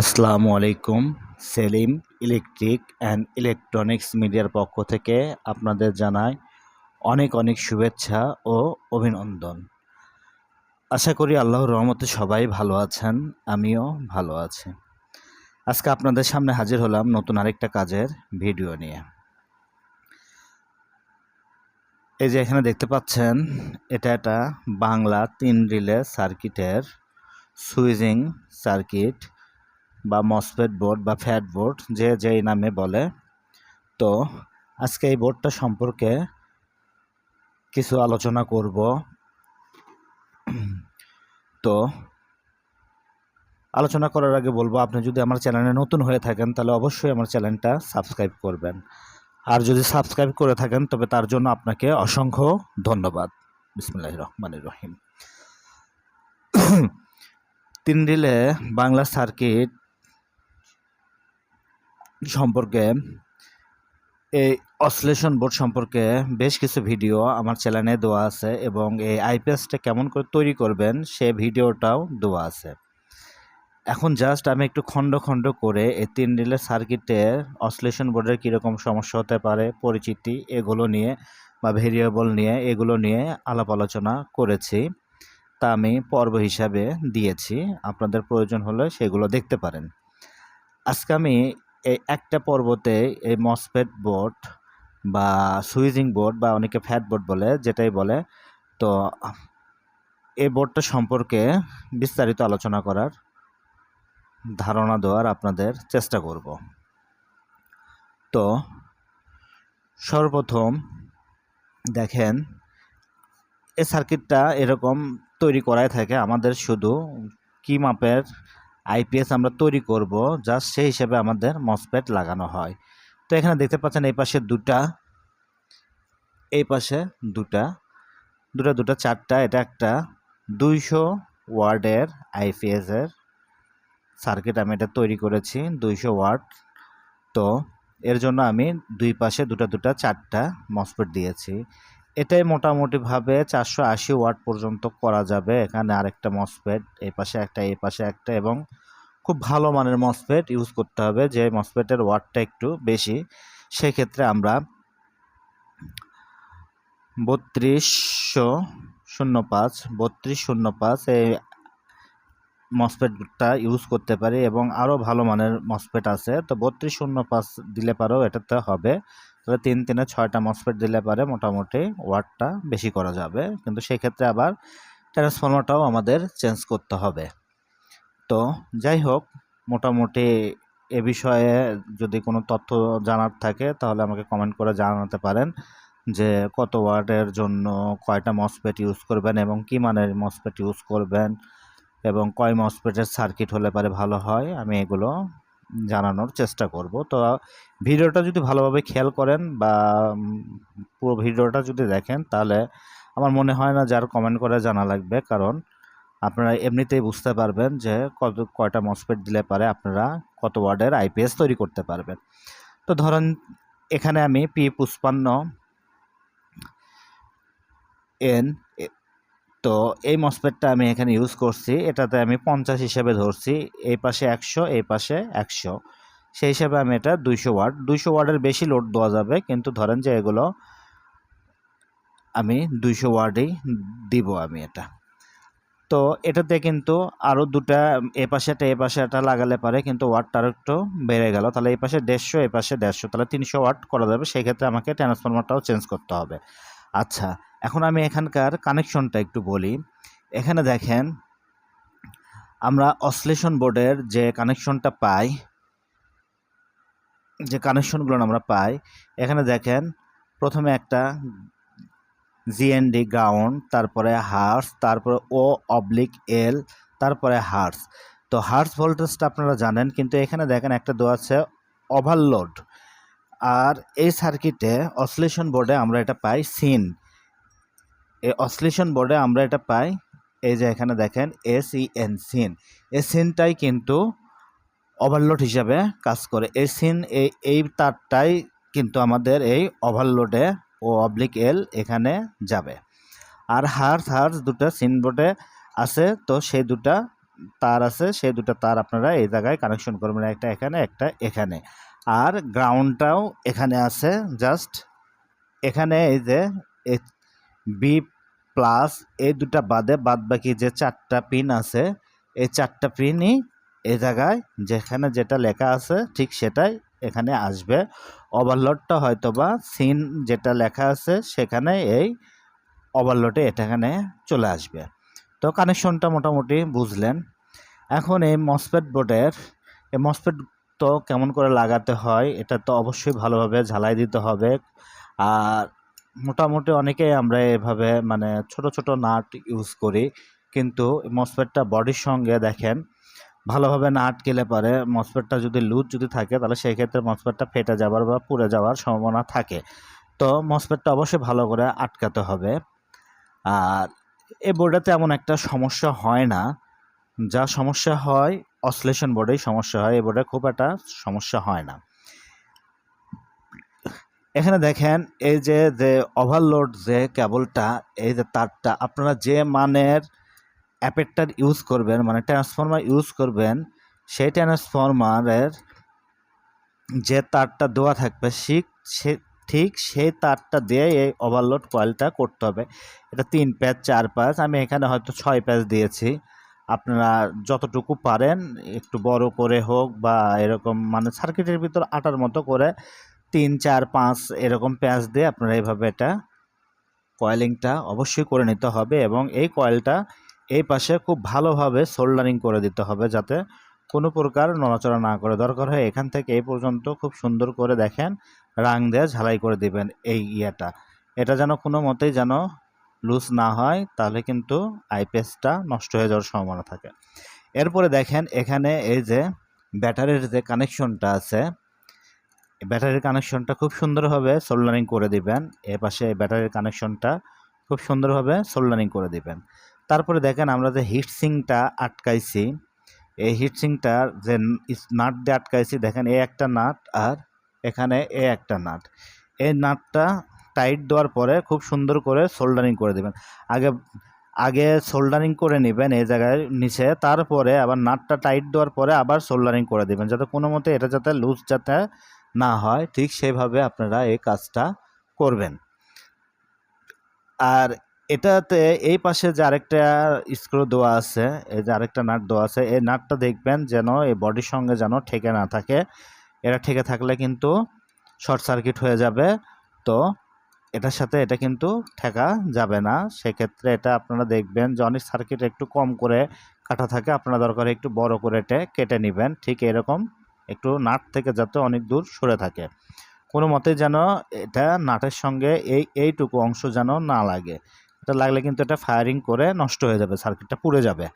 আসসালামু আলাইকুম, Selim electric and electronics মিডিয়ার পক্ষ থেকে আপনাদের জানাই অনেক অনেক শুভেচ্ছা ও অভিনন্দন। আশা করি আল্লাহর রহমতে সবাই ভালো আছেন, আমিও ভালো আছি। আজকে আপনাদের সামনে হাজির হলাম নতুন আরেকটা কাজের ভিডিও নিয়ে। এই যে এখানে দেখতে পাচ্ছেন, এটা একটা বাংলা তিন রিলে সার্কিটের সুইজিং সার্কিট। বা মসফেট বোর্ড বা ফ্যাট বোর্ড যে যেই নামে বলে। তো আজকে এই বোর্ডটা সম্পর্কে কিছু আলোচনা করব। তো আলোচনা করার আগে বলব, আপনি যদি আমার চ্যানেলে নতুন হয়ে থাকেন, তাহলে অবশ্যই আমার চ্যানেলটা সাবস্ক্রাইব করবেন। আর যদি সাবস্ক্রাইব করে থাকেন, তবে তার জন্য আপনাকে অসংখ্য ধন্যবাদ। বিসমুল্লাহ রহমানির রহিম। তিন রিলে বাংলা সার্কিট সম্পর্কে, এই অশ্লেষণ বোর্ড সম্পর্কে বেশ কিছু ভিডিও আমার চ্যানেলে দেওয়া আছে এবং এই আইপিএসটা কেমন করে তৈরি করবেন সে ভিডিওটাও দেওয়া আছে। এখন জাস্ট আমি একটু খণ্ড খণ্ড করে এই তিন রিলের সার্কিটে অশ্লেষণ বোর্ডের কীরকম সমস্যা হতে পারে, পরিচিতি এগুলো নিয়ে বা ভেরিয়েবল নিয়ে এগুলো নিয়ে আলাপ আলোচনা করেছি। তা আমি পর্ব হিসাবে দিয়েছি, আপনাদের প্রয়োজন হলে সেগুলো দেখতে পারেন। আজকে আমি এই একটা পর্বতে এই মসফেট বোর্ড বা সুইজিং বোর্ড বা অনেকে ফ্যাট বোর্ড বলে, যেটাই বলে, তো এই বোর্ডটা সম্পর্কে বিস্তারিত আলোচনা করার ধারণা দেওয়ার আপনাদের চেষ্টা করব। তো সর্বপ্রথম দেখেন এ সার্কিটটা এরকম তৈরি করাই থাকে, আমাদের শুধু কি মাপের আইপিএস আমরা তৈরি করব জাস্ট সেই হিসেবে আমাদের মসপেট লাগানো হয়। তো এখানে দেখতে পাচ্ছেন এই পাশে দুটা, এই পাশে দুটা দুটা দুটা, চারটা, এটা একটা দুইশো ওয়ার্ডের আইপিএসের সার্কিট আমি এটা তৈরি করেছি, দুইশো ওয়ার্ড। তো এর জন্য আমি দুই পাশে দুটা দুটা, চারটা মসপেট দিয়েছি। এটাই মোটামুটিভাবে চারশো আশি ওয়াট পর্যন্ত করা যাবে। এখানে আরেকটা মসপেট এই পাশে একটা, এই পাশে একটা এবং খুব ভালো মানের মসপেট ইউজ করতে হবে। যে মসপেটের ওয়াটটা একটু বেশি, সেক্ষেত্রে আমরা বত্রিশশো শূন্য পাঁচ বত্রিশ শূন্য পাঁচ এই মসপেটটা ইউজ করতে পারি এবং আরও ভালো মানের মসপেট আছে। তো বত্রিশ শূন্য পাঁচ দিলে পারো, এটাতে হবে। তাহলে তিন তিনে ছয়টা মসপেট দিলে পারে মোটামুটি ওয়াটটা বেশি করা যাবে। কিন্তু সেক্ষেত্রে আবার ট্রান্সফর্মারটাও আমাদের চেঞ্জ করতে হবে। তো যাই হোক, মোটামুটি এ বিষয়ে যদি কোনো তথ্য জানার থাকে, তাহলে আমাকে কমেন্ট করে জানাতে পারেন যে কত ওয়ার্ডের জন্য কয়টা মসপেট ইউজ করবেন এবং কী মানের মসপেট ইউজ করবেন এবং কয় মসপেটের সার্কিট হলে পারে ভালো হয়, আমি এগুলো জানানোর চেষ্টা করব। তো ভিডিওটা যদি ভালোভাবে খেয়াল করেন বা পুরো ভিডিওটা যদি দেখেন, তাহলে আমার মনে হয় না যার কমেন্ট করে জানা লাগবে। কারণ আপনারা এমনিতেই বুঝতে পারবেন যে কত, কয়টা মসপেট দিলে পারে আপনারা কত ওয়ার্ডের আইপিএস তৈরি করতে পারবেন। তো ধরেন, এখানে আমি পি পুষ্পান্ন এন তো এই মসপেটটা আমি এখানে ইউজ করছি। এটাতে আমি পঞ্চাশ হিসেবে ধরছি। এই পাশে একশো, এই পাশে একশো। সেই হিসাবে আমি এটা দুইশো ওয়ার্ড দুইশো ওয়ার্ডের বেশি লোড দেওয়া যাবে, কিন্তু ধরেন যে এগুলো আমি দুইশো ওয়ার্ডেই দিব আমি এটা। তো এটাতে কিন্তু আরও দুটা, এ পাশে একটা, এ পাশে একটা লাগালে পারে, কিন্তু ওয়াটটা আরও একটু বেড়ে গেল। তাহলে এই পাশে দেড়শো, এ পাশে দেড়শো। তাহলে তিনশো ওয়াট করা যাবে। সেই ক্ষেত্রে আমাকে ট্রান্সফরমারটাও চেঞ্জ করতে হবে। আচ্ছা এখন আমি এখানকার কানেকশনটা একটু বলি। এখানে দেখেন, আমরা অশ্লেষণ বোর্ডের যে কানেকশনটা পাই, যে কানেকশনগুলো আমরা পাই, এখানে দেখেন, প্রথমে একটা জিএনডি গ্রাউন্ড তারপরে হার্স তারপরে ও অবলিক এল তারপরে হার্স তো হার্স ভোল্টেজটা আপনারা জানেন, কিন্তু এখানে দেখেন একটা দেওয়া আছে ওভারলোড আর এই সার্কিটে অসলেশন বোর্ডে আমরা এটা পাই সিন এই অসলেশন বোর্ডে আমরা এটা পাই, এই যে এখানে দেখেন এস ই এন সিন এই সিনটাই কিন্তু ওভারলোড হিসাবে কাজ করে। এই সিন এই এই তারটাই কিন্তু আমাদের এই ওভারলোডে ও অবলিক এল এখানে যাবে। আর হার্স হার্স দুটা সিন বোর্ডে আছে, তো সেই দুটা তার আছে সেই দুটো তার আপনারা এই জায়গায় কানেকশন করবেন, একটা এখানে একটা এখানে। আর গ্রাউন্ডটাও এখানে আছে জাস্ট এখানে এই যে বি প্লাস এই দুটা বাদে বাদ বাকি যে চারটা পিন আছে, এই চারটা পিনই এই জায়গায় যেখানে যেটা লেখা আছে ঠিক সেটাই এখানে আসবে। ওভারলোডটা হয়তো বা সিন যেটা লেখা আছে সেখানে এই ওভারলোডে এটা এখানে চলে আসবে। তো কানেকশনটা মোটামুটি বুঝলেন। এখন এই মসপেট বোর্ডের এই মসপেট তো কেমন করে লাগাতে হয়, এটা তো অবশ্যই ভালোভাবে ঝালাই দিতে হবে। আর মোটামুটি অনেকেই আমরা এভাবে মানে ছোট ছোট নাট ইউজ করি। কিন্তু মসপেটটা বডির সঙ্গে দেখেন, ভালোভাবে না আটকেলে পারে মসপেটটা যদি লুজ যদি থাকে, তাহলে সেই ক্ষেত্রে মসপেটটা ফেটে যাওয়ার বা পুড়ে যাওয়ার সম্ভাবনা থাকে। তো মসপেটটা অবশ্যই ভালো করে আটকাতে হবে। আর এ বোর্ডে তেমন একটা সমস্যা হয় না। যা সমস্যা হয় অসলেশন বোর্ডেই সমস্যা হয়। এ বোর্ডে খুব একটা সমস্যা হয় না। এখানে দেখেন, এই যে যে ওভারলোড যে কেবলটা এই যে তারটা, আপনারা যে মানের অ্যাপেটটার ইউজ করবেন মানে ট্রান্সফর্মার ইউজ করবেন, সেই ট্রান্সফর্মারের যে তারটা দেওয়া থাকবে ঠিক সে, ঠিক সেই তারটা দিয়ে এই ওভারলোড কয়েলটা করতে হবে। এটা তিন প্যাচ, চার প্যাচ, আমি এখানে হয়তো ছয় প্যাচ দিয়েছি। আপনারা যতটুকু পারেন, একটু বড় করে হোক বা এরকম মানে সার্কিটের ভিতর আটার মতো করে তিন, চার, পাঁচ এরকম প্যাচ দিয়ে আপনারা এইভাবে এটা কয়েলিংটা অবশ্যই করে নিতে হবে এবং এই কয়েলটা এই পাশে খুব ভালোভাবে সোল্ডারিং করে দিতে হবে যাতে কোনো প্রকার নড়াচড়া না করে। দরকার হয় এখান থেকে এই পর্যন্ত খুব সুন্দর করে দেখেন, রাং দিয়ে ঝালাই করে দিবেন এই ইয়েটা। এটা যেন কোনো মতেই যেন লুজ না হয়, তাহলে কিন্তু আইপিএসটা নষ্ট হয়ে যাওয়ার সম্ভাবনা থাকে। এরপরে দেখেন এখানে এই যে ব্যাটারির যে কানেকশনটা আছে ব্যাটারির কানেকশনটা খুব সুন্দরভাবে সোল্ডারিং করে দিবেন। এ পাশে ব্যাটারির কানেকশনটা খুব সুন্দরভাবে সোল্ডারিং করে দিবেন। তারপরে দেখেন আমরা যে হিটসিংটা আটকাইছি, এই হিটসিংটার যে নাট দিয়ে আটকাইছি, দেখেন এ একটা নাট আর এখানে এ একটা নাট। এই নাটটা টাইট দেওয়ার পরে খুব সুন্দর করে সোল্ডারিং করে দেবেন। আগে আগে সোল্ডারিং করে নেবেন এই জায়গায় নিচে, তারপরে আবার নাটটা টাইট দেওয়ার পরে আবার সোল্ডারিং করে দেবেন, যাতে কোনো মতে এটা যাতে লুজ যাতে না হয়, ঠিক সেইভাবে আপনারা এই কাজটা করবেন। আর এটাতে এই পাশে যে আরেকটা স্ক্রু দেওয়া আছে, এই যে আরেকটা নাট দেওয়া আছে, এই নাটটা দেখবেন যেন এই বডির সঙ্গে যেন ঠেকে না থাকে। এটা ঠেকে থাকলে কিন্তু শর্ট সার্কিট হয়ে যাবে। তো এটার সাথে এটা কিন্তু ঠেকা যাবে না। সেক্ষেত্রে এটা আপনারা দেখবেন অনেক সার্কিট একটু কম করে কাটা থাকে। আপনারা দরকার একটু বড় করে এটা কেটে নেবেন। ঠিক এরকম একটু নাট থেকে যাতে অনেক দূর সরে থাকে। কোনো মতে যেন এটা নাটের সঙ্গে এই, এইটুকু অংশ যেন না লাগে। এটা লাগলে কিন্তু এটা ফায়ারিং করে নষ্ট হয়ে যাবে সার্কিটটা পুড়ে যাবে।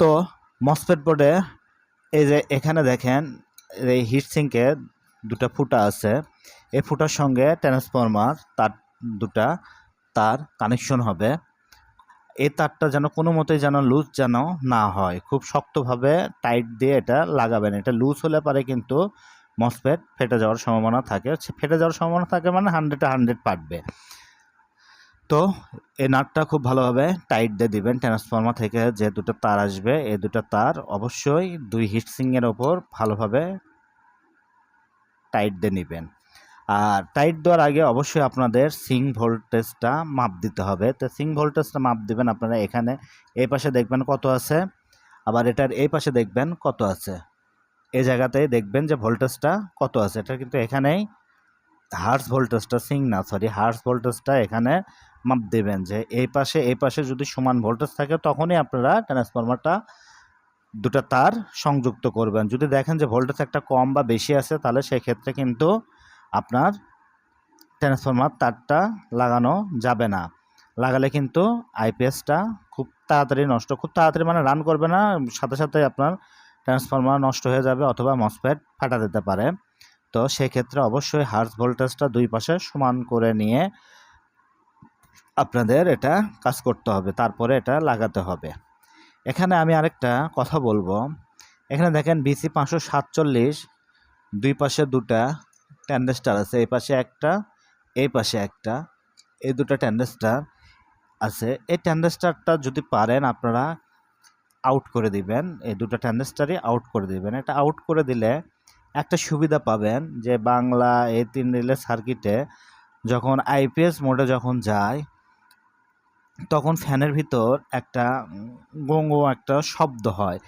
তো মসফেট বোর্ডে এই যে এখানে দেখেন, এই হিট সিঙ্কে দুটা ফুটা আছে। এই ফুটার সঙ্গে ট্রান্সফরমার তার দুটা, তার কানেকশন হবে। এই তারটা যেন কোনো মতেই যেন লুজ যেন না হয়। খুব শক্তভাবে টাইট দিয়ে এটা লাগাবেন। এটা লুজ হলে পারে কিন্তু মসফেট ফেটে যাওয়ার সম্ভাবনা থাকে। ফেটে যাওয়ার সম্ভাবনা থাকে মানে হান্ড্রেডে হান্ড্রেড পাটবে তো এই নাটটা খুব ভালোভাবে টাইট দিয়ে দিবেন। ট্রান্সফর্মার থেকে যে দুটো তার আসবে এই দুটো তার অবশ্যই দুই হিটসিংয়ের ওপর ভালোভাবে টাইট দিয়ে নেবেন। আর টাইট দেওয়ার আগে অবশ্যই আপনাদের সিং ভোল্টেজটা মাপ দিতে হবে। তো সিং ভোল্টেজটা মাপ দিবেন আপনারা এখানে। এই পাশে দেখবেন কত আছে। আবার এটার এই পাশে দেখবেন কত আছে। এই জায়গাতেই দেখবেন যে ভোল্টেজটা কত আছে। এটা কিন্তু এখানেই হার্স ভোল্টেজটা, সিং না, সরি হার্স ভোল্টেজটা এখানে মাপ দেবেন যে এই পাশে এই পাশে যদি সমান ভোল্টেজ থাকে তখনই আপনারা ট্রান্সফরমারটা দুটা তার সংযুক্ত করবেন। যদি দেখেন যে ভোল্টেজ একটা কম বা বেশি আছে, তাহলে সেক্ষেত্রে কিন্তু আপনার ট্রান্সফরমার তারটা লাগানো যাবে না। লাগালে কিন্তু আইপিএসটা খুব তাড়াতাড়ি নষ্ট, খুব তাড়াতাড়ি মানে রান করবে না, সাথে সাথে আপনার ট্রান্সফরমার নষ্ট হয়ে যাবে অথবা মসফেট ফাটা দিতে পারে। তো সেক্ষেত্রে অবশ্যই হার্স ভোল্টেজটা দুই পাশে সমান করে নিয়ে আপনাদের এটা কাজ করতে হবে, তারপরে এটা লাগাতে হবে। এখানে আমি আরেকটা কথা বলব। এখানে দেখেন বিসি পাঁচশো সাতচল্লিশ, দুই পাশে দুটা ট্যান্ডেস্টার আছে, এই পাশে একটা, এই পাশে একটা, এই দুটো ট্যান্ডেস্টার আছে। এই ট্যান্ডেস্টারটা যদি পারেন আপনারা আউট করে দিবেন, এই দুটো ট্যান্ডেস্টারই আউট করে দিবেন। এটা আউট করে দিলে একটা সুবিধা পাবেন যে বাংলা এই তিন রিলে সার্কিটে যখন আইপিএস মোডে যখন যায়, তখন ফ্যানের ভিতর একটা গঙ্গো একটা শব্দ হয়।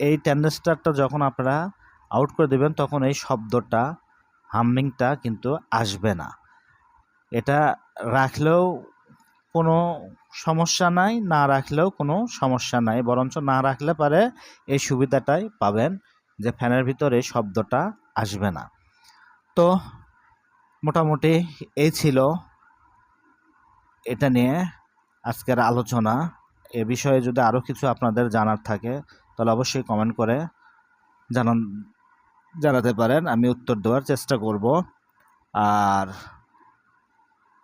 এই ট্যান্ডেস্টারটা যখন আপনারা আউট করে দেবেন, তখন এই শব্দটা হামিংটা কিন্তু আসবে না। এটা রাখলেও কোনো সমস্যা নাই, না রাখলেও কোনো সমস্যা নাই। বরঞ্চ না রাখলে পারে এই সুবিধাটাই পাবেন যে ফ্যানের ভিতরে শব্দটা আসবে না। তো মোটামুটি এই ছিল এটা নিয়ে আজকের আলোচনা। এ বিষয়ে যদি আরও কিছু আপনাদের জানার থাকে, তাহলে অবশ্যই কমেন্ট করে জানান জানাতে পারেন, আমি উত্তর দেওয়ার চেষ্টা করব। আর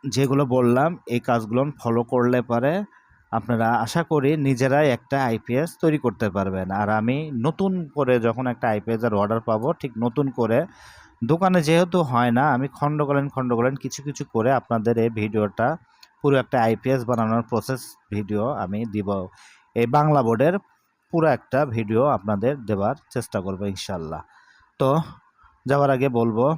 যেগুলো বললাম, এই কাজগুলো ফলো করলে পারে আপনারা আশা করি নিজেরাই একটা আইপিএস তৈরি করতে পারবেন। আর আমি নতুন করে যখন একটা আইপিএসের অর্ডার পাবো, ঠিক নতুন করে, দোকানে যেহেতু হয় না, আমি খণ্ডগলেন খণ্ডগলেন কিছু কিছু করে আপনাদের এই ভিডিওটা, পুরো একটা আইপিএস বানানোর প্রসেস ভিডিও আমি দিব। এই বাংলা বোর্ডের পুরো একটা ভিডিও আপনাদের দেওয়ার চেষ্টা করব ইনশাল্লাহ। তো যাওয়ার আগে বলব,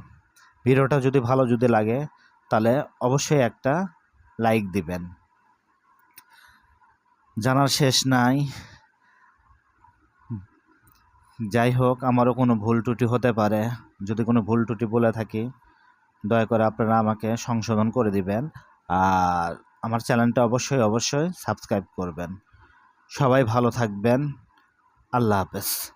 ভিডিওটা যদি ভালো যদি লাগে, তাহলে অবশ্যই একটা লাইক দিবেন। জানার শেষ নাই। যাই হোক, আমারও কোনো ভুল ত্রুটি হতে পারে। যদি কোনো ভুল ত্রুটি বলে থাকি, দয়া করে আপনারা আমাকে সংশোধন করে দিবেন। আর আমার চ্যানেলটা অবশ্যই অবশ্যই সাবস্ক্রাইব করবেন। সবাই ভালো থাকবেন। আল্লাহ হাফেজ।